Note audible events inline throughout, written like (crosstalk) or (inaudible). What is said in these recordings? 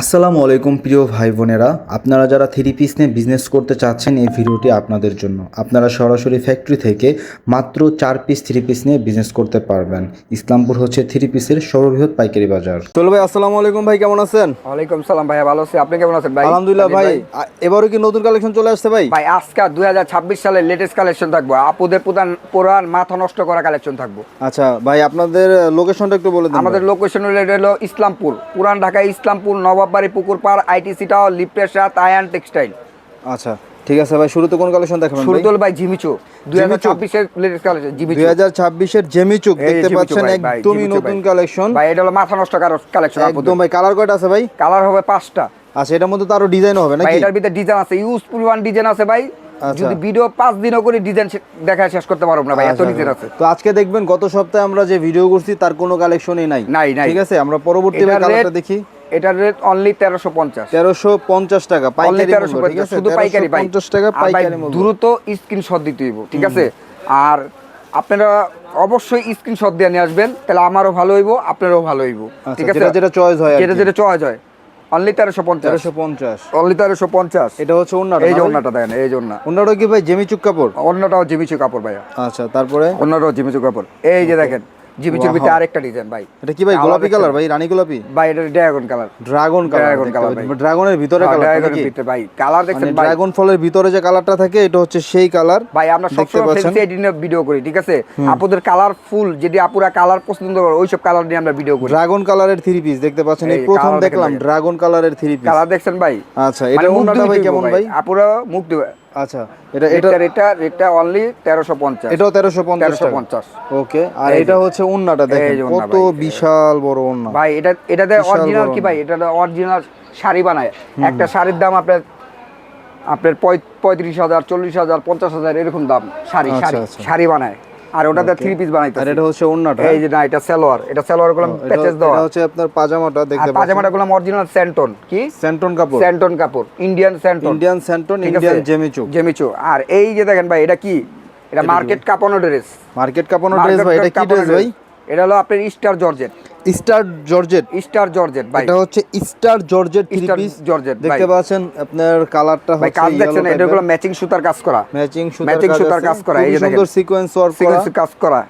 আসসালামু আলাইকুম প্রিয় ভাই বোনেরা। আপনারা যারা থ্রি পিস নিয়ে বিজনেস করতে চাচ্ছেন এই ভিডিওটি আপনাদের জন্য। আপনারা সরাসরি ফ্যাক্টরি থেকে মাত্র চার পিস থ্রি পিস নিয়ে বিজনেস করতে পারবেন। ইসলামপুর হচ্ছে থ্রি পিসের সর্ববৃহৎ পাইকারি বাজার। চলো ভাই আসসালামু আলাইকুম ভাই কেমন আছেন? ওয়ালাইকুম সালাম ভাইয়া ভালো আছি। আপনি কেমন আছেন ভাই? আলহামদুলিল্লাহ ভাই এবারও কি নতুন কালেকশন চলে আসছে ভাই? ভাই আজকে দুই হাজার ছাব্বিশ সালের লেটেস্ট কালেকশন থাকব। আপুদের পুরান পুরান মাথা নষ্ট করা কালেকশন থাকব। আচ্ছা ভাই আপনাদের লোকেশনটা একটু বলে দিন আমাদের লোকেশন হলো ইসলামপুর। পুরান ঢাকা ইসলামপুর নবাববাড়ি পুকুর পাড় আইটিসি টাওয়ার লিপ্রেস রাত আয়ান টেক্সটাইল আচ্ছা ঠিক আছে ভাই শুরুতে কোন কালেকশন দেখাবেন ভাই? সুরতল ভাই জিমিচো দুই হাজার ছাব্বিশের লেটেস্ট কালেকশন জিমিচো হাজার ছাব্বিশের জেমিচুক দেখতে পাচ্ছেন ভাই, ভাই, একদমই নতুন কালেকশন ভাই এটা হলো মাথা নষ্ট কালেকশন একদম ভাই কালার কয়টা আছে ভাই? কালার হবে পাঁচটা। আচ্ছা এটার মধ্যে তো আরও ডিজাইন হবে ভাই নাকি? এটার ভিতরে ডিজাইন আছে ইউজফুল ওয়ান ডিজাইন আছে ভাই। আচ্ছা। যদি ভিডিও পাঁচ দিনও করে ডিজাইন দেখা শেষ করতে পারব না ভাই এত আচ্ছা, ডিজাইন আছে। তো আজকে দেখবেন গত সপ্তাহে আমরা যে ভিডিও করছি তার কোনো কালেকশনই নাই। নাই। ঠিক আছে আমরা পরবর্তী এটার কালারটা দেখি। এটার রেট অনলি তেরোশো পঞ্চাশ। তেরোশো পঞ্চাশ টাকা অনলি পাইকারি ঠিক আছে? শুধু পাইকারি ভাই পঞ্চাশ টাকা পাইকারি মূল্য। দ্রুত স্ক্রিনশট দিতে হইব ঠিক আছে? আর আপনারা অবশ্যই স্ক্রিনশট দিয়ে নিয়ে আসবেন তাহলে আমারও ভালো হইব আপনারও ভালো হইব আচ্ছা, ঠিক আছে? যেটা চয়েস হয় যেটা যেটা চয়েস হয়। অনলি তেরোশো পঞ্চাশ। তেরোশো পঞ্চাশ। অনলি তেরোশো পঞ্চাশ। এটা হচ্ছে অন্যটা এই যে দেখেন এই যে অন্য অন্যটা কি ভাই জেমিচুক কাপড়? অন্যটাও জিমিচু কাপড় ভাইয়া। আচ্ছা তারপরে? অন্যটাও জিমিচু কাপড়। এই যে দেখেন ভিতরে আরেকটা ডিজাইন ভাই। এটা কি ভাই গোলাপি কালার ভাই রানী গোলাপি? ভাই এটা dragon colour dragon colour colour ভাই। ড্রাগনের ভিতরে কালার ড্রাগনের ভিতরে ভাই। কালার দেখছেন ভাই। ড্রাগন ফলের ভিতরে যে কালারটা থাকে এটা হচ্ছে সেই কালার ভাই আমরা সবসময় পাচ্ছেন? ফ্যান্সি ভিডিও করি ঠিক আছে? আপুদের কালার ফুল যদি আপুরা কালার পছন্দ করে ওইসব কালার নিয়ে আমরা ভিডিও করি। ড্রাগন কালারের থ্রি পিস দেখতে পাচ্ছেন? এই প্রথম দেখলাম ড্রাগন কালারের থ্রি পিস কালার দেখছেন ভাই? আচ্ছা এটা মানে ভাই কেমন ভাই? আপুরা মুখ দেবে আচ্ছা এটা এটা এটা রেটটা অনলি তেরোশো পঞ্চাশ। এটাও তেরোশো পঞ্চাশ তেরোশো পঞ্চাশ। ওকে আর এটা হচ্ছে উন্নাটা দেখেন কত বিশাল বড় উন্না। ভাই এটা এটাতে বিশাল অরিজিনাল কি ভাই? এটা অরিজিনাল শাড়ি বানায়। একটা শাড়ির দাম আপনার আপনার পঁয়ত্রিশ হাজার চল্লিশ হাজার পঞ্চাশ হাজার এরকম দাম শাড়ি আচ্ছা, শাড়ি আচ্ছা। শাড়ি বানায়। আর ওটাতে থ্রি পিস বানাইতে আর এটা হচ্ছে উন্নাটা এই যে না এটা সালোয়ার। এটা সালোয়ারগুলো প্যাচেস দাও এটা হচ্ছে আপনার পাজামাটা দেখতে পাচ্ছেন? পাজামাটা গুলো অরিজিনাল স্যান্টন কি? স্যান্টন কাপড়। স্যান্টন কাপড়। Indian santoon Indian santoon Indian জেমিচু জেমিচু আর এই যে দেখেন ভাই এটা কি? এটা মার্কেট কাপানো ড্রেস মার্কেট কাপানো ড্রেস ভাই এটা কি ড্রেস ভাই? এটা হলো আপনার star georgette star georgette star georgette ভাই। এটা হচ্ছে স্টার জর্জেট পিস জর্জেট দেখতে পাচ্ছেন আপনার কালারটা হচ্ছে কাজ দেখছেন এটা হলো ম্যাচিং সুতার কাজ করা। ম্যাচিং সুতার কাজ সুতার কাজ করা, এই যে দেখেন। সুন্দর সিকোয়েন্স ওয়ার্ক করা। সিকোয়েন্স কাজ করা।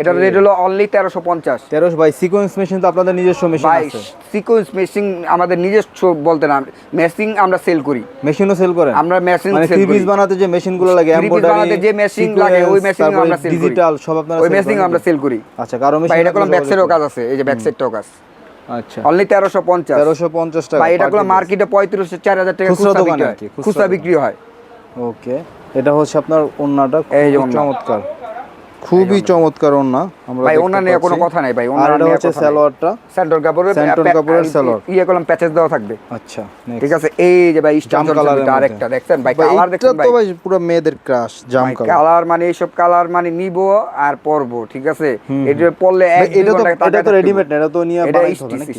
এটার রেট হলো অনলি তেরোশো পঞ্চাশ। 13 ভাই সিকোয়েন্স মেশিন তো আপনাদের নিজস্ব মেশিন ভাই সিকোয়েন্স মেশিং আমাদের নিজস্ব বলতে না মেশিং আমরা সেল করি। মেশিনও সেল করেন? আমরা মেশিন মানে সেল থ্রি পিস বানাতে যে মেশিনগুলো লাগে piece বানাতে যে মেশিং লাগে ওই মেশিং আমরা সেল করি। ডিজিটাল সব আপনারা ওই sell মেশিং করেন। আমরা সেল করি। আচ্ছা কারও ভাই মেশিন এটা কোনো ব্যাক সাইডেও কাজ আছে এই যে ব্যাক সাইডটাও কাজ। আচ্ছা। অনলি তেরোশো পঞ্চাশ। 1350 টাকা ভাই এটা কোনো মার্কেটে পঁয়ত্রিশশো চার হাজার টাকা খুচরা দোকানে বিক্রি হয়। খুচরা বিক্রি হয়। ওকে এটা হচ্ছে আপনার ওন্নাটা এই চমৎকার। খুবই চমৎকার ওন্না আমরা ভাই ওনার নিয়ে কোনো কথা নাই ভাই এটা নিয়ে হচ্ছে। সালোয়ারটা স্যান্টন কাপড়ের প্যা- কাপড়ের সালোয়ার। ইয়ে করলাম প্যাচেস দেওয়া থাকবে। আচ্ছা ঠিক আছে এই যে ভাই জাম কালার আরেকটা দেখছেন? ভাই কালার এটা তো ভাই? ভাই পুরো মেয়েদের ক্রাশ জাম ভাই কালার কালার মানে এইসব কালার মানে নিব আর পরবো ঠিক আছে? এটা পরলে এটা তো এটা তো রেডিমেড না এটা তো নিয়ে বানাইতে হবে নাকি?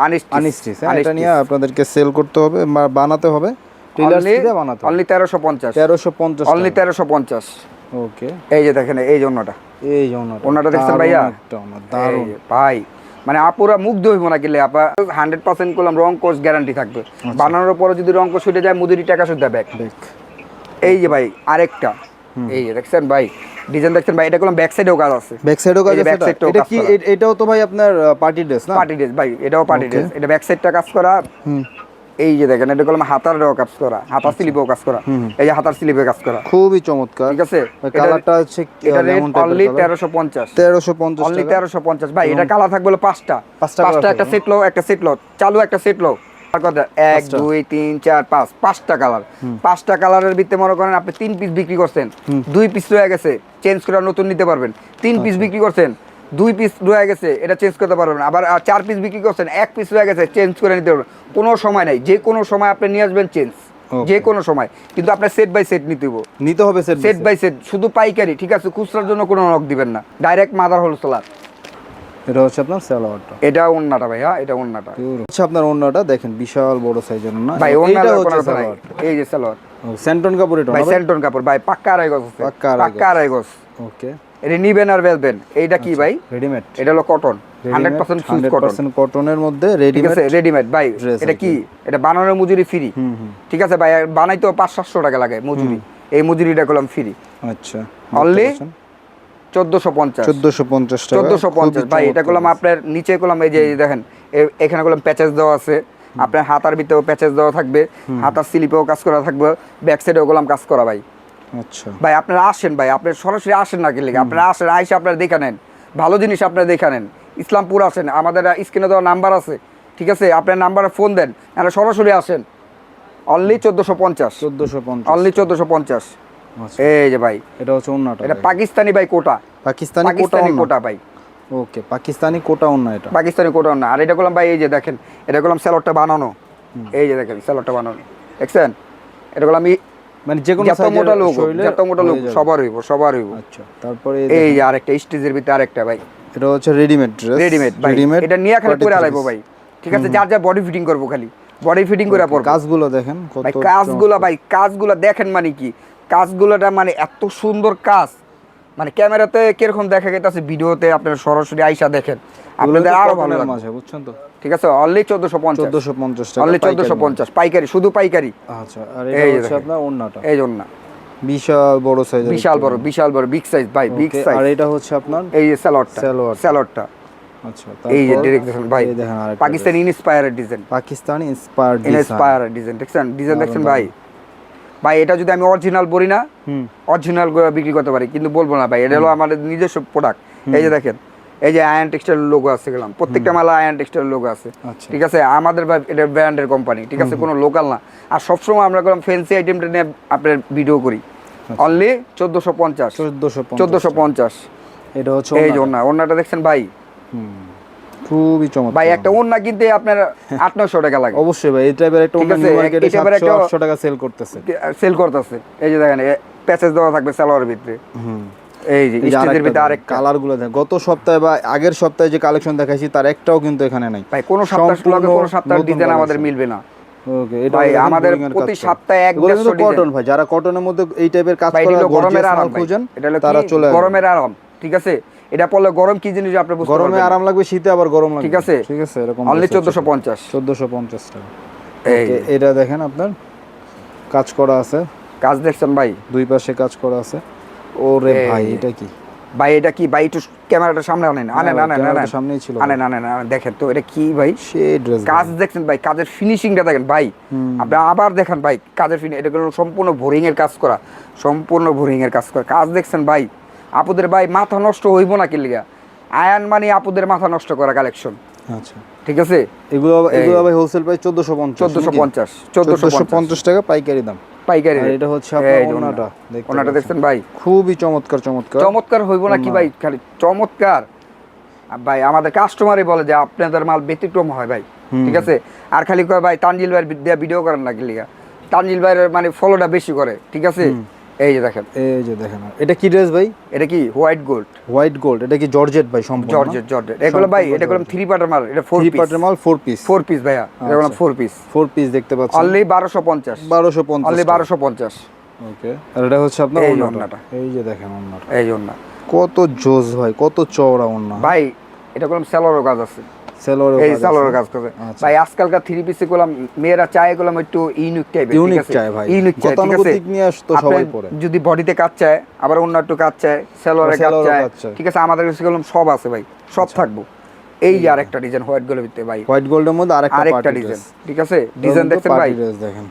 আনস্টিচ আনস্টিচ হ্যাঁ এটা নিয়ে আপনাদেরকে সেল করতে হবে বানাতে হবে। টেলার দিয়ে বানাতে হবে। অনলি তেরোশো পঞ্চাশ। 1350 অনলি তেরোশো পঞ্চাশ। ওকে এই যে দেখেন এই যে অন্যটা। এই যে ওনাটা দেখছেন ভাইয়া? দারুণ। ভাই মানে আপুরা মুগ্ধ হইব না গেলে আপা? হান্ড্রেড পার্সেন্ট করলাম রং কোর্স গ্যারান্টি থাকবে। আচ্ছা। বানানোর পরে যদি রং কোর্স ছুটে যায় মুদিরি টাকা শুদ্ধ ব্যাগ এই যে ভাই আরেকটা। এই যে দেখছেন ভাই ডিজাইন দেখছেন ভাই এটা করলাম ব্যাক সাইডেও কাজ আছে। ব্যাক সাইডও কাজ আছে এটা? কি এটাও তো ভাই আপনার পার্টি ড্রেস না? পার্টি ড্রেস ভাই এটাও পার্টি. ড্রেস এটা ব্যাক সাইডটা কাজ করা। হুম। এই যে দেখেন এটা করলাম হাতারও কাজ করা হাতার স্লিপেও কাজ করা। এই যে হাতার স্লিপে কাজ করা। খুবই চমৎকার। ঠিক আছে? কালারটা হচ্ছে এটা রেট অনলি টাইপের তেরোশো পঞ্চাশ। তেরোশো পঞ্চাশ অনলি টাকা। তেরোশো পঞ্চাশ। ভাই এটা কালার থাকবে হলো পাঁচটা। পাঁচটা একটা সেট লো একটা সেট লো চালু একটা সেট লো কথা এক দুই তিন চার পাঁচ। পাঁচটা কালার পাঁচটা কালারের ভিতরে মনে করেন আপনি তিন পিস বিক্রি করছেন। দুই পিস রয়ে গেছে। চেঞ্জ করে নতুন নিতে পারবেন। তিন পিস আচ্ছা। বিক্রি করছেন। দুই পিস রয়ে গেছে এটা চেঞ্জ করতে পারবেন আবার চার পিস বিক্রি করছেন এক পিস রয়ে গেছে চেঞ্জ করে নিতে পারবেন। কোনো সময় নাই যে কোনো সময় আপনি নিয়ে আসবেন চেঞ্জ যে কোনো সময়। কিন্তু আপনার সেট বাই সেট নিতে হইব। নিতে হবে সেট সেট বাই সেট শুধু পাইকারি ঠিক আছে? খুচরার জন্য কোনো নক দিবেন না। ডাইরেক্ট মাদার হোলসেলার এটা হচ্ছে আপনার সালোয়ারটা এটা ওন্নাটা ভাইয়া এটা ওন্নাটা। হচ্ছে আপনার ওন্নাটা দেখেন বিশাল বড় সাইজের ওন্না। ভাই এবং ওন্না হচ্ছে সালোয়ার এই যে সালোয়ার সেন্টন কাপড় এটা ভাই সেন্টন কাপড় ভাই পাক্কা গজ পাক্কা গজ। ওকে এটা নিবেন আর বেচবেন এইটা কি ভাই? রেডিমেড এটা হলো cotton hundred percent Swiss cotton কটনের মধ্যে ঠিক রেডিমেড আছে রেডিমেড ভাই এটা কি। এটা বানানোর মজুরি ফ্রি ঠিক আছে ভাই বানাইতেও পাঁচ সাতশো টাকা লাগে মজুরি। এই মজুরিটা করলাম ফ্রি আচ্ছা Only চোদ্দোশো পঞ্চাশ। চোদ্দোশো পঞ্চাশ টাকা। চোদ্দোশো পঞ্চাশ। ভাই এটা করলাম আপনার নিচে করলাম এই যে দেখেন এখানে করলাম প্যাচেস দেওয়া আছে। আপনার হাতার ভিতরেও প্যাচেস দেওয়া থাকবে। হাতার স্লিপেও কাজ করা থাকবে। ব্যাক সাইডেও করলাম কাজ করা ভাই। আচ্ছা। ভাই আপনারা আসেন ভাই আপনি সরাসরি আসেন না গেলে আপনারা আসেন আইসে আপনারা দেখে নেন। ভালো জিনিস আপনারা দেখে নেন। ইসলামপুর আসেন আমাদের স্ক্রিনে দেওয়া নাম্বার আছে ঠিক আছে? আপনার নাম্বারে ফোন দেন নাহলে সরাসরি আসেন। অনলি চোদ্দোশো পঞ্চাশ। চোদ্দোশো পঞ্চাশ। অনলি চোদ্দোশো পঞ্চাশ। আচ্ছা। এই যে ভাই। এটা হচ্ছে অন্যটা এটা পাকিস্তানি ভাই কোটা। পাকিস্তানি কোটা পাকিস্তানি কোটা ভাই। ওকে পাকিস্তানি কোটা অন্য এটা। পাকিস্তানি কোটা অন্য। আর এটা করলাম ভাই এই যে দেখেন এটা করলাম স্যালোডটা বানানো। এই যে দেখেন স্যালোডটা বানানো। দেখছেন? এটা করলাম মানে যে কোনো যত মোটা লোক যত মোটা লোক সবার হইব সবার হইব। আচ্ছা তারপরে এই আরেকটা স্টেজের ভিতরে আরেকটা ভাই। এটা হচ্ছে রেডিমেড ড্রেস রেডিমেড ভাই। এটা নিয়ে খালি পরে আলাইবো ভাই। ঠিক আছে যার যা বডি ফিটিং করব খালি। বডি ফিটিং করে পর কাজগুলো দেখেন কত ভাই কাজগুলো ভাই কাজগুলো দেখেন মানে কি? কাজগুলোটা মানে এত সুন্দর কাজ। মানে ক্যামেরাতে কীরকম দেখা গেছে ভিডিওতে আপনারা সরাসরি আইসা দেখেন। আপনাদের আরও ভালো লাগবে বুঝছেন তো? ঠিক আছে? অনলি চোদ্দশো পঞ্চাশ। চোদ্দোশো পঞ্চাশ টাকা অনলি পাইকারি চোদ্দশো দাম। পঞ্চাশ। পাইকারি শুধু পাইকারি। আচ্ছা আর এই হচ্ছে আপনার অন্যটা এই জন্য না। বিশাল বড় সাইজের বিশাল বড় বিশাল বড় বিগ সাইজ ভাই বিগ সাইজ আর এটা হচ্ছে আপনার এই স্যালোডটা সালোয়ার। আচ্ছা এই যে দেখেন ভাই। দেখেন আরেকটা পাকিস্তানি ইনস্পায়ারের ডিজাইন। পাকিস্তানি ইন্সপায়ার্ড ডিজাইন ইনস্পায়ারের ডিজাইন দেখছেন? ডিজাইন দেখছেন ভাই? ভাই এটা যদি আমি অরিজিনাল বলি না হুম। অরিজিনাল বিক্রি করতে পারি কিন্তু বলব না ভাই এটা হলো আমাদের নিজস্ব প্রোডাক্ট এই যে দেখেন এই যে আয়ন টেক্সটাইল লোগো আছে গেলাম প্রত্যেকটা মালা আয়ন টেক্সটাইল লোগো আছে। আচ্ছা। ঠিক আছে? আমাদের ভাই এটা ব্র্যান্ডের কোম্পানি ঠিক আছে? কোনো লোকাল না। আর সবসময় আমরা করলাম ফ্যান্সি আইটেমটা নিয়ে আপনার ভিডিও করি। অনলি চোদ্দোশো পঞ্চাশ। চোদ্দোশো পঞ্চাশ। এটা হচ্ছে এই যে। ওন্না ওন্নাটা দেখছেন ভাই? হুম। খুবই চমৎকার। ভাই একটা ওন্না কিনতে আপনার (laughs) টাকা লাগে। অবশ্যই ভাই এই টাইপের একটা আছে, নিউ মার্কেটে এই type 700 টাকা সেল করতেছে। সেল করতেছে। এই যে দেখেন প্যাচেজ দেওয়া থাকবে সালোয়ারের ভিতরে। হুম। এই যে স্টেজের ভিতরে আরেকটা। কালারগুলো দেখ গত সপ্তাহে বা আগের সপ্তাহে যে কালেকশন দেখাইছি তার একটাও কিন্তু এখানে নাই। ভাই কোনো সপ্তাহ লগে সপ্তাহ ডিজাইন আমাদের মিলবে না। ওকে এটা আমাদের প্রতি সপ্তাহে এক দেড়শো কটন ভাই যারা কটনের মধ্যে এই টাইপের কাজ করা গরমের আরাম খুঁজেন এটা হলো তারা চলে গরমের আরাম ঠিক আছে? এটা পড়লে গরম কি জিনিস আপনি বুঝতে গরমে আরাম লাগবে শীতে আবার গরম লাগবে। ঠিক আছে? ঠিক আছে এরকম অনলি চোদ্দোশো পঞ্চাশ। চোদ্দোশো পঞ্চাশ টাকা। এই এটা দেখেন আপনার কাজ করা আছে। কাজ দেখছেন ভাই? দুই পাশে কাজ করা আছে। ওরে ভাই এটা কি? ভাই এটা কি? ভাই একটু ক্যামেরাটা সামনে আনেন আনেন ভাই, আনেন ক্যামেরাটা আনেন। সামনেই ছিল আনেন আনেন আনেন দেখেন তো এটা কি ভাই? কাজ দেখছেন ভাই কাজের ফিনিশিংটা দেখেন ভাই। আপনি আবার দেখেন ভাই কাজের ফিনিশ এটা সম্পূর্ণ বোরিং এর কাজ করা সম্পূর্ণ বোরিং এর কাজ করা। কাজ দেখছেন ভাই? আপুদের ভাই মাথা নষ্ট হইব না কি লিগা? আয়ান মানে আপুদের মাথা নষ্ট করা কালেকশন আচ্ছা। ঠিক আছে? এগুলো এগুলো ভাই হোলসেল প্রাইস চোদ্দোশো পঞ্চাশ চোদ্দোশো পঞ্চাশ চোদ্দোশো চোদ্দোশো পঞ্চাশ পঞ্চাশ টাকা পাইকারি দাম। পাইকারি আর এটা হচ্ছে আপনার ওনাটা ওনাটা। দেখছেন ভাই? খুবই চমৎকার চমৎকার। চমৎকার হইব না কি ভাই? খালি চমৎকার। ভাই আমাদের কাস্টমারই বলে যে আপনাদের মাল ব্যতিক্রম হয় ভাই। ঠিক আছে? আর খালি কয় ভাই তানজিল দেয়া ভিডিও করেন না গেলিগা তানজিল ভাইয়ের মানে ফলোটা বেশি করে। ঠিক আছে? এই যে দেখেন। এই যে দেখেন এটা কি ড্রেস ভাই? এটা কি হোয়াইট গোল্ড হোয়াইট গোল্ড এটা কি জর্জেট ভাই সম্পূর্ণ? জর্জেট জর্জেট এগুলো ভাই এটা করলাম থ্রি পার্টের মাল এটা ফোর থ্রি পিস পার্টের মাল ফোর পিস ফোর পিস ভাইয়া এটা ফোর পিস ফোর পিস দেখতে পাচ্ছেন। অনলি বারোশো পঞ্চাশ। বারোশো পঞ্চাশ অনলি বারোশো পঞ্চাশ। ওকে আর এটা হচ্ছে আপনার ওন্নাটা। এই যে দেখেন ওন্নাটা এই জন্য কত জোস ভাই কত চওড়া ওন্না ভাই এটা করলাম স্যালোরও কাজ আছে। এই সালোয়ার কাজ করবে। আচ্ছা। ভাই আজকালকার থ্রি পিস করলাম মেয়েরা চায় এগুলো একটু ইউনিক টাইপের ইউনিক চায় ভাই। ইউনিক চায় ঠিক আছে? আসতো সবাই পরে। যদি বডিতে কাজ চায় আবার অন্য একটু কাজ চায় সালোয়ারের কাজ চায় ঠিক আছে? আমাদের কাছে গুলো সব আছে ভাই সব থাকব। এই আর আরেকটা ডিজাইন হোয়াইট গোল্ডের ভিতরে ভাই। হোয়াইট গোল্ডের মধ্যে আরেকটা আরেকটা ডিজাইন ঠিক আছে? ডিজাইন দেখছেন ভাই? দেখেন।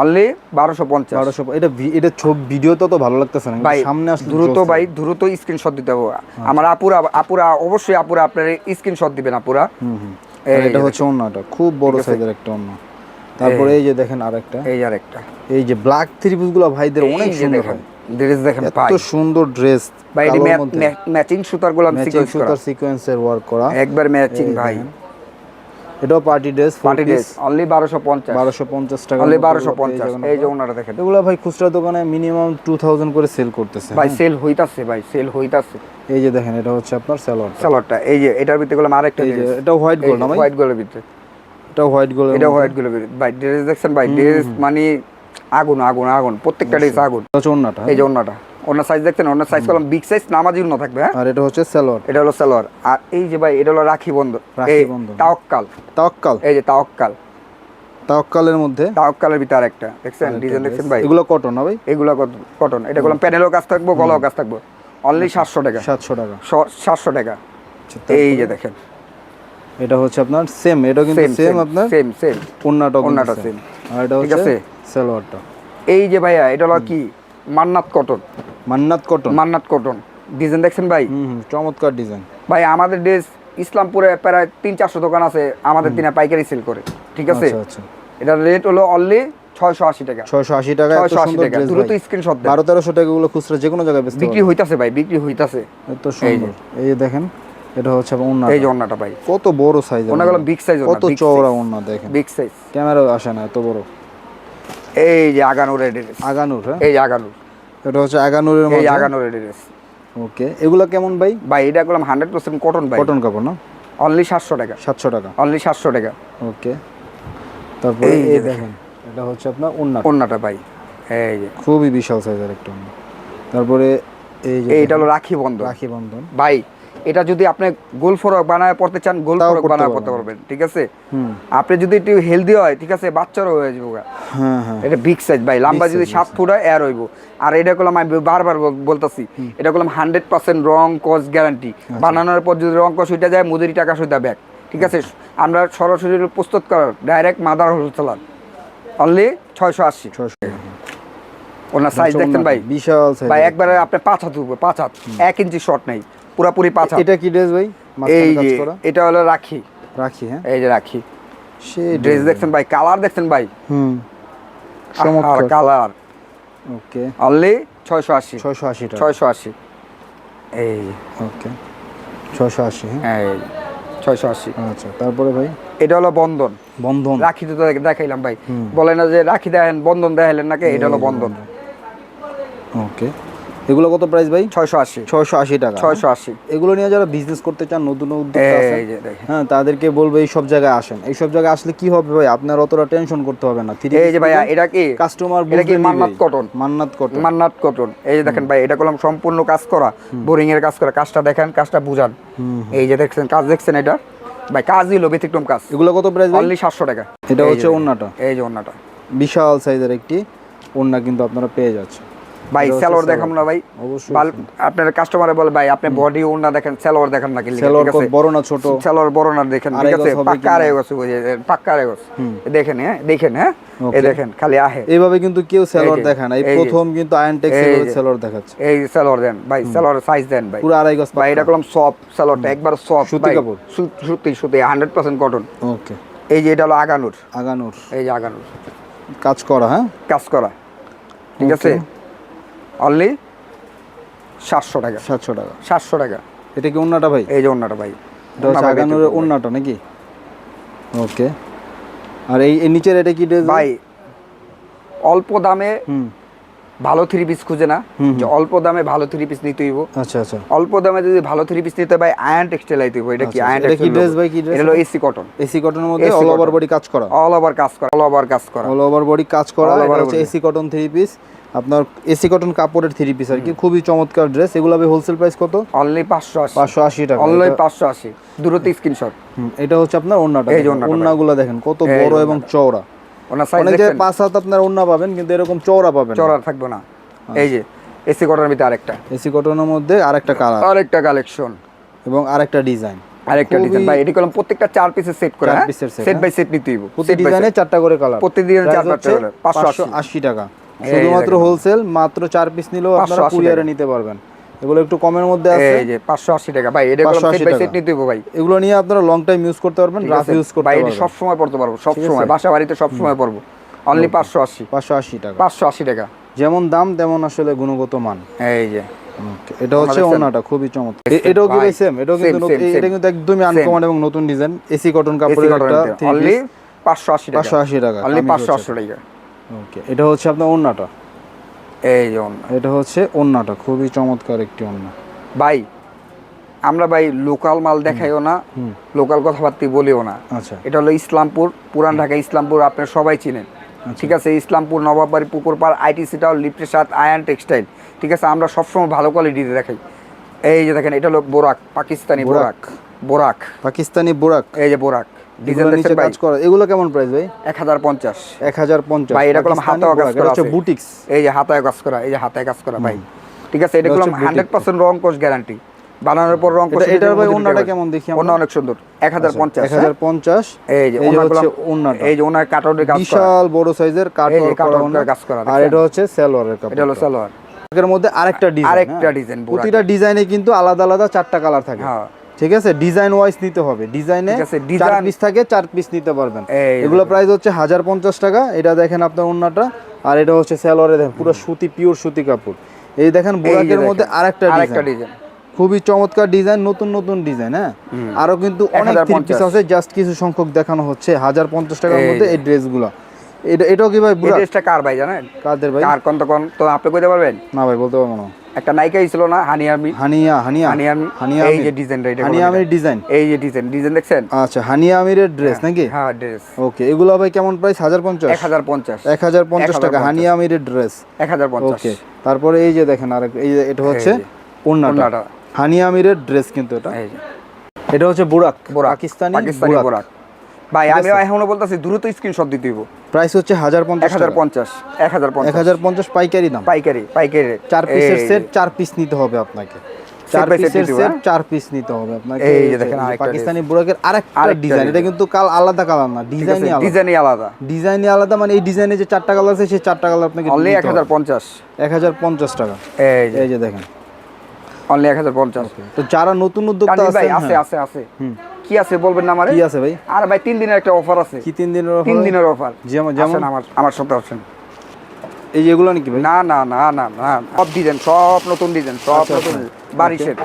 অনলি বারোশো পঞ্চাশ। বারোশো এটা এটা ছবি ভিডিওতে তো ভালো লাগতেছে না ভাই সামনে আসলে দ্রুত ভাই দ্রুত স্ক্রিনশট দিতে হবে। আমার আপুরা আপুরা অবশ্যই আপুরা আপনার স্ক্রিনশট দিবেন আপুরা। এটা হচ্ছে অন্যটা। খুব বড় সাইজের একটা অন্য। তারপরে এই যে দেখেন আরেকটা। এই আরেকটা। এই যে ব্ল্যাক থ্রি পিসগুলো ভাইদের অনেক সুন্দর হয়। ড্রেস দেখেন ভাই। এত সুন্দর ড্রেস ভাই ম্যাচিং সুতারগুলো ম্যাচিং সিকোয়েন্স সুতার সিকোয়েন্সের ওয়ার্ক করা। একবার ম্যাচিং ভাই। এটাও party dress party dress only বারোশো পঞ্চাশ। বারোশো পঞ্চাশ টাকা অনলি মতো বারোশো পড়বে, পঞ্চাশ যেমন এই যে ওনারা দেখেন। এগুলো ভাই খুচরা দোকানে মিনিমাম টু থাউজেন্ড করে সেল করতেছে। ভাই। সেল হইতাছে ভাই সেল হইতাছে। এই যে দেখেন এটা হচ্ছে আপনার স্যালোয়ার সালোয়ারটা এই যে এটার ভিতরে গেলাম আরেকটা এই যে এটা হোয়াইট গোল্ড না ভাই? হোয়াইট গোলের ভিতরে। এটা হোয়াইট গোল্ড এটা হোয়াইট গোলের ভিতরে। ভাই ড্রেস দেখছেন ভাই ড্রেস মানে আগুন আগুন আগুন। প্রত্যেকটা ড্রেস আগুন। হচ্ছে অন্যটা এই যে ওনাটা অন্য সাইজ দেখছেন অন্য সাইজ কলম বিগ সাইজ নামাজি উন্ন থাকবে হ্যাঁ? আর এটা হচ্ছে সালোয়ার। এটা হলো সালোয়ার। আর এই যে ভাই এটা হলো রাখি বন্ধ রাখি এই বন্ধন। তাওক্কাল। এই যে তাওক্কাল। তাওয়াক্কালের মধ্যে? তাওক্কালের ভিতরে একটা দেখছেন? ডিজাইন দেখছেন ভাই? এগুলো কটন ভাই? এগুলো কটন এটা করলাম প্যানেলও কাজ থাকব গলাও কাজ থাকব। অনলি সাতশো টাকা। সাতশো টাকা। সাতশো টাকা। আচ্ছা, এই যে দেখেন। এটা হচ্ছে আপনার সেম এটা কিন্তু সেম আপনার সেম সেম ওন্নাটা ওড়নাটা সেম আর এটা হচ্ছে? সালোয়ারটা। এই যে ভাইয়া এটা হলো কি? Mannat cotton. Mannat cotton? Mannat cotton. Design দেখছেন ভাই? চমৎকার ডিজাইন। ভাই আমাদের ড্রেস ইসলামপুরে প্রায় তিন চারশো দোকান আছে আমাদের দিনে পাইকারি সেল করে ঠিক আছে? আচ্ছা আচ্ছা। এটার রেট হলো অনলি ছয়শো আশি টাকা। ছয়শো আশি টাকা ছয়শো আশি টাকা। দ্রুত স্ক্রিনশট বারো তেরোশো টাকা গুলো খুচরা যে কোনো জায়গায় বিক্রি। হইতাছে ভাই বিক্রি হইতাছে। সুন্দর। এই যে দেখেন এটা হচ্ছে ওন্না এই যে ভাই। কত বড় সাইজ ওনাগুলো বিগ সাইজ কত চওড়া ওন্না দেখেন। বিগ সাইজ ক্যামেরা আসে না এত বড়। এই যে আগানোর ড্রেস। আগানুর হ্যাঁ? এই আগানোর। এটা হচ্ছে আগানুরের এই আগানোর ড্রেস। ওকে এগুলো কেমন ভাই? ভাই এটা করলাম হান্ড্রেড পার্সেন্ট কটন ভাই। কটন কাপড় না? অনলি সাতশো টাকা। সাতশো টাকা। অনলি সাতশো টাকা। ওকে তারপরে এই দেখেন এটা হচ্ছে আপনার ওন্না অন্যটা ভাই। এই যে। খুবই বিশাল সাইজের একটা ওন্না। তারপরে এই যে এইটা হলো রাখি বন্ধ রাখি বন্ধন। ভাই এটা যদি আপনি গোল ফরক বানায় পড়তে চান গোল ফরক বানায় পড়তে পারবেন। ঠিক আছে? আপনি যদি একটু হেলদি হয় ঠিক আছে বাচ্চারও হয়ে যাব হ্যাঁ হ্যাঁ। এটা বিগ সাইজ ভাই লম্বা যদি সাত ফুট হয় এর হইব। আর এটা করলাম আমি বারবার বল- বলতাছি এটা করলাম হান্ড্রেড পার্সেন্ট রং কস গ্যারান্টি আচ্ছা। বানানোর পর যদি রং কস উঠে যায় মজুরি টাকা সুদা ব্যাগ ঠিক আছে? আমরা সরাসরি প্রস্তুত করার ডাইরেক্ট মাদার হোলসেলার অনলি ছয়শো আশি। ছয়শো ওনার সাইজ দেখতেন ভাই? বিশাল সাইজ ভাই একবারে আপনি পাঁচ হাত উপরে পাঁচ হাত। এক ইঞ্চি শর্ট নেই। পুরাপুরি পাঁচ এটা কি ড্রেস ভাই? এই যে এটা হলো রাখি। রাখি হ্যাঁ? এই যে রাখি। সে ড্রেস দেখছেন ভাই? কালার দেখছেন ভাই? হুম। চমৎকার। Colour okay. অনলি ছয়শো আশি। ছয়শো আশি টাকা। ছয়শো আশি। এই। ওকে। ছয়শো আশি হ্যাঁ? এই ছয়শো আশি। আচ্ছা তারপরে ভাই? এটা হলো বন্ধন। বন্ধন। রাখি তো দেখাইলাম ভাই। বলে না যে রাখি দেখেন বন্ধন দেখাইলেন নাকি? এটা হলো বন্ধন। ওকে। এগুলো কত প্রাইস ভাই? ছয়শো আশি। ছয়শো আশি টাকা। ছয়শো আশি। এগুলো নিয়ে যারা বিজনেস করতে চান নতুন উদ্যোক্তা হ্যাঁ তাদেরকে বলব এই সব জায়গায় আসেন। এই সব জায়গায় আসলে কি হবে ভাই? আপনার অতটা টেনশন করতে হবে না। এই যে ভাইয়া এটা কি? কাস্টমার এটা কি Mannat cotton Mannat cotton Mannat cotton এই যে দেখেন ভাই এটা করলাম সম্পূর্ণ কাজ করা বোরিং এর কাজ করা। কাজটা দেখেন কাজটা বুঝান। এই যে দেখছেন কাজ দেখছেন এটা? ভাই কাজ দিল ব্যতিক্রম কাজ। এগুলো কত প্রাইস ভাই? অনলি সাতশো টাকা। এটা হচ্ছে ওন্নাটা। এই যে ওন্নাটা। বিশাল সাইজের একটি ওন্না কিন্তু আপনারা পেয়ে যাচ্ছে ভাই সালোয়ার। দেখাম না ভাই। আপনার কাস্টমারে বলে ভাই আপনি বডি ওন্না দেখেন স্যালোয়ার দেখেন না কি লিখে, সেলোয়ার ঠিক আছে বড় না ছোট? স্যালোয়ার বড় না দেখেন ঠিক আছে? পাক্কা? আড়াই গজ পাক্কা আড়াই গজ। দেখেন হ্যাঁ দেখেন হ্যাঁ? এই দেখেন খালি আহে। এইভাবে কিন্তু কেউ সেলর যে, দেখায় না। এই প্রথম কিন্তু আয়ন টেক্স সেলর দেখাচ্ছে। এই স্যালোয়ার দেন ভাই স্যালোয়ার সাইজ দেন ভাই। পুরো আড়াই গজ ভাই এটা করলাম সফট স্যালোয়ারটা একবার সফট সুতি কাপড়? সুতি সুতি হান্ড্রেড পার্সেন্ট কটন ওকে এই যে এটা হলো আগানুর। আগানোর। এই যে আগানুর। কাজ করা হ্যাঁ? কাজ করা। ঠিক আছে? অনলি সাতশো টাকা। সাতশো টাকা। সাতশো টাকা। এটা কি অন্যটা ভাই? এই যে অন্যটা ভাই। অন্যটা নাকি? ওকে। আর এই এই নিচের এটা কি ভাই অল্প দামে হুম। ভালো থ্রি পিস খুঁজে না। যে অল্প দামে ভালো থ্রি পিস নিতে হইব। আচ্ছা আচ্ছা। অল্প দামে যদি ভালো থ্রি পিস নিতে ভাই আয়ন টেক্সটাইল আইতে হইব। এটা কি আয়ন এটা কি dress ভাই, কি dress এটা হলো এসি কটন এসি কটনের মধ্যে অল ওভার বডি কাজ করা। অল ওভার কাজ করা অল ওভার কাজ করা। অল ওভার বডি কাজ করা এটা হচ্ছে এসি কটন থ্রি পিস আপনার এসি কটন কাপড়ের থ্রি পিস আর কি। খুবই চমৎকার ড্রেস এগুলো হবে হোলসেল প্রাইস কত? অনলি পাঁচশো আশি। পাঁচশো আশি টাকা। অনলি পাঁচশো আশি। দূরতে স্ক্রিনশট এটা হচ্ছে আপনার ওন্নাটা ওন্নাগুলো দেখেন। কত বড় এবং চওড়া। অনেক পাঁচ হাত আপনার ওন্না পাবেন কিন্তু এরকম চওড়া পাবেন চড়ার থাকবে না। এই যে এসি কটনের ভিতরে আরেকটা। এসি কটনের মধ্যে আরেকটা কালার আরেকটা কালেকশন এবং আরেকটা ডিজাইন আরেকটা ডিজাইন ভাই এটি করলাম প্রত্যেকটা চার পিসের সেট করে হ্যাঁ? সেট হ্যাঁ? বাই সেট নিতে হইব প্রতি ডিজাইনে চারটা করে কালার প্রতি এ চারটা করে, পাঁচশো আশি। আশি টাকা। শুধুমাত্র হোলসেল মাত্র চার পিস নিলেও আপনারা কুরিয়ারে নিতে পারবেন। এগুলো একটু কমের মধ্যে আছে। এই যে পাঁচশো আশি টাকা। ভাই এটা 580 সেট বাই সেট নিতে হইব ভাই। এগুলো নিয়ে আপনারা লং টাইম ইউজ করতে পারবেন রাফ ইউজ করতে পারবেন ভাই এটি সব সময় পড়তে পারব সব সময় বাসা বাড়িতে সব সময় পড়ব অনলি পাঁচশো আশি। পাঁচশো আশি টাকা। পাঁচশো আশি টাকা। যেমন দাম তেমন আসলে গুণগত মান। এই যে। এটা হচ্ছে ওনাটা খুবই চমৎকার। এটাও কি ভাই। সেম এটাও কিন্তু এটা কিন্তু একদমই আনকমন এবং নতুন ডিজাইন এসি কটন কাপড়ের একটা অনলি পাঁচশো আশি টাকা। পাঁচশো আশি টাকা অনলি কামিজ পাঁচশো হচ্ছে। আশি টাকা। ওকে এটা হচ্ছে আপনার ওন্নাটা এই যে এটা হচ্ছে ওন্নাটা খুবই চমৎকার একটি ওন্না ভাই আমরা ভাই লোকাল মাল দেখাইও না লোকাল কথাবার্তা বলিও না। আচ্ছা। এটা হলো ইসলামপুর পুরান ঢাকা ইসলামপুর আপনারা সবাই চিনেন। ঠিক আছে ইসলামপুর নবাববাড়ি পুকুরপাড় আইটিসি টাওয়ার লিফটের সাথে আয়ান টেক্সটাইল। ঠিক আছে আমরা সবসময় ভালো কোয়ালিটিতে দেখাই। এই যে দেখেন এটা হলো বোরাক পাকিস্তানি বোরাক বোরাক। পাকিস্তানি বোরাক। এই যে বোরাক। ডিজাইন এগুলো নিচে দেখছেন ভাই? কাজ করা। এগুলো কেমন প্রাইস ভাই? এক হাজার পঞ্চাশ। এক হাজার পঞ্চাশ। ভাই এটা করলাম হাতায় কাজ করা আছে। বুটিক্স এই যে হাতায় কাজ করা এই যে হাতায় কাজ করা ভাই। ঠিক আছে এটা এটা করলাম হচ্ছে boutique। হান্ড্রেড পার্সেন্ট রং কোষ গ্যারান্টি বানানোর পর রং কোষ এটার ভাই ওন্নাটা কেমন দেখি আমরা? ওন্না অনেক সুন্দর। এক হাজার পঞ্চাশ। এক হাজার পঞ্চাশ। এই যে এই হচ্ছে ওন্নাটা এই যে ওনার কাটআউটের কাজ করা। বিশাল বড় সাইজের করা work কাজ করা, আর এটা হচ্ছে সালোয়ারের কাপড়। এটা হলো সালোয়ার। এর মধ্যে আরেকটা ডিজাইন আরেকটা design, বুরাক। প্রতিটা ডিজাইনে কিন্তু আলাদা আলাদা চারটা কালার থাকে। হ্যাঁ। ঠিক আছে? ডিজাইন ওয়াইজ নিতে হবে। ডিজাইনে চার পিস থাকে চার পিস নিতে পারবেন। এগুলো প্রাইস হচ্ছে হাজার পঞ্চাশ টাকা। এটা দেখেন আপনার ওন্নাটা আর এটা হচ্ছে সালোয়ারে দেখেন পুরো সুতি পিওর সুতি কাপড়। এই দেখেন বোরাকের মধ্যে আরেকটা ডিজাইন খুবই চমৎকার ডিজাইন নতুন নতুন ডিজাইন হ্যাঁ? আরও কিন্তু অনেক 1050 থ্রি পিস আছে জাস্ট কিছু সংখ্যক দেখানো হচ্ছে। হাজার পঞ্চাশ টাকার মধ্যে। এই ড্রেসগুলো এটা এটাও কি ভাই ড্রেসটা কার ভাই জানেন? কাদের ভাই? কার কোন তো আপনি কইতে পারবেন? না ভাই বলতে পারব না। একটা নায়িকা ছিল না হানি আর্মি হানিয়া হানিয়া হানি আর্মি হানিয়া এই যে ডিজাইনটা এটা হানিয়া আমির ডিজাইন এই যে ডিজাইন ডিজাইন দেখছেন? আচ্ছা হানিয়া আমিরের ড্রেস নাকি? হ্যাঁ ড্রেস ওকে এগুলো ভাই কেমন প্রাইস হাজার পঞ্চাশ? এক হাজার পঞ্চাশ। এক হাজার পঞ্চাশ টাকা 1050 হানিয়া আমিরের ড্রেস এক হাজার পঞ্চাশ। ওকে তারপরে এই যে দেখেন আর এই যে এটা হচ্ছে ওন্নাটা ওড়নাটা। হানিয়া আমিরের ড্রেস কিন্তু এটা। এটা হচ্ছে বুরাক পাকিস্তানি বোরাক। ভাই আমি এখনও বলতেছি দ্রুত স্ক্রিনশট দিতে হইব। প্রাইস হচ্ছে হাজার এক পঞ্চাশ হাজার পঞ্চাশ এক হাজার এক পঞ্চাশ। হাজার পঞ্চাশ পাইকারি দাম। পাইকারি পাইকারি। চার পিসের সেট চার পিস নিতে হবে আপনাকে। চার পিসের সেট হ্যাঁ? চার পিস নিতে হবে আপনাকে। এই যে দেখেন আরেকটা পাকিস্তানি বুরাকের আরেকটা ডিজাইন এটা কিন্তু কাল আলাদা কালার না ডিজাইনই আলাদা। ডিজাইনই আলাদা। ডিজাইনই আলাদা মানে এই ডিজাইনে যে চারটা কালার আছে সেই চারটা কালার আপনাকে অনলি এক হাজার পঞ্চাশ। এক হাজার পঞ্চাশ টাকা। এই যে। এই যে দেখেন। অনলি এক হাজার পঞ্চাশ। তো যারা নতুন উদ্যোক্তা ভাই আছে হ্যাঁ। আছে আছে। কি আছে বলবেন না আমারে? কি আছে ভাই? আর ভাই তিন দিনের একটা অফার আছে। কি তিন দিনের অফার তিন দিনের অফার যেমন যেমন যেমন আমার আমার সাথে আছেন এই যেগুলো নাকি ভাই? না না না না না। সব ডিজাইন সব নতুন ডিজাইন সব আচ্ছা, নতুন আচ্ছা। বারিশের।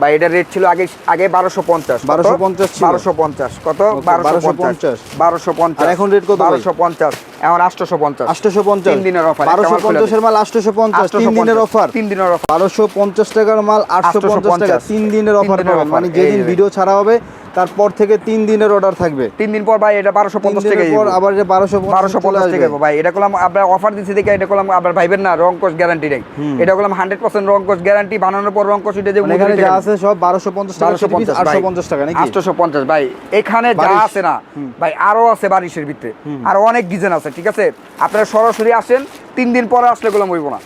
বা এটা রেট ছিল আগে আগে বারোশো পঞ্চাশ। বারোশো পঞ্চাশ বারোশো পঞ্চাশ। কত? বারোশো পঞ্চাশ। 1250 বারোশো পঞ্চাশ। এখন রেট কত বারোশো পঞ্চাশ। এখন আটশোশো পঞ্চাশ। আটশোশো পঞ্চাশ। তিন দিনের অফার বারোশো পঞ্চাশের মাল আটশোশো পঞ্চাশ। তিন দিনের অফার তিন দিনের অফার বারোশো পঞ্চাশ টাকার মাল আটশো পঞ্চাশ টাকা। তিন দিনের অফার পাবেন মানে যেদিন। ভিডিও ছাড়া হবে তারপর থেকে তিন দিনের অর্ডার থাকবে। তিন দিন পর ভাই এটা বারোশো পঞ্চাশ টাকা পর আবার এটা বারোশো বারোশো পঞ্চাশ টাকা ভাই। এটা করলাম আপনার অফার দিচ্ছি দেখে এটা করলাম আপনার ভাইবেন না রং কোষ গ্যারান্টি নেই এটা করলাম হান্ড্রেড পার্সেন্ট রং কোষ গ্যারান্টি বানানোর পর রং কোষ এটা যে এখানে যা আছে সব বারোশো পঞ্চাশ বারোশো পঞ্চাশ আটশো পঞ্চাশ টাকা নাকি? আটশোশো পঞ্চাশ ভাই। এখানে যা আছে না ভাই আরও আছে বারিশের ভিতরে। আরও অনেক ডিজাইন আছে ঠিক আছে? আপনারা সরাসরি আসেন তিন দিন পরে আসলে গোলাম হইব না।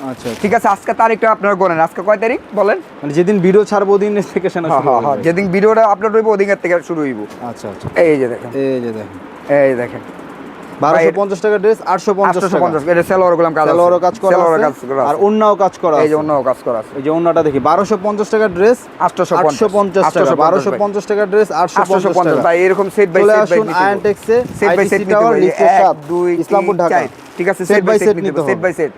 আচ্ছা আচ্ছা। ঠিক আছে আজকে তারিখটা আপনারা গণেন আজকে কয় তারিখ বলেন? মানে যেদিন ভিডিও ছাড়বো ওদিন থেকে সেনা হ্যাঁ হ্যাঁ হ্যাঁ যেদিন ভিডিওটা আপলোড হইব ওদিনের থেকে শুরু হইব। আচ্ছা আচ্ছা। এই যে দেখেন। এই যে দেখেন। এই দেখেন। বারোশো পঞ্চাশ টাকা ড্রেস আটশো পঞ্চাশ আটশোশো টাকা পঞ্চাশ এটা সেলোয়ার গুলাম কাজ করা সেলোয়ারের কাজ করা আর অন্যও কাজ করা এই যে আছে। কাজ করা এই যে অন্যটা দেখি বারোশো পঞ্চাশ টাকা ড্রেস 850 আটশো পঞ্চাশ টাকা। বারোশো পঞ্চাশ টাকা ড্রেস আটশো পঞ্চাশ পঞ্চাশ ভাই এরকম সেট বাই সেট আসুন আয়ন টেক্সে সেট বাই সেট টাওয়ার লিফটের সাত দুই ইসলামপুর ঢাকা। ঠিক আছে সেট বাই সেট নিতে নিতে সেট বাই সেট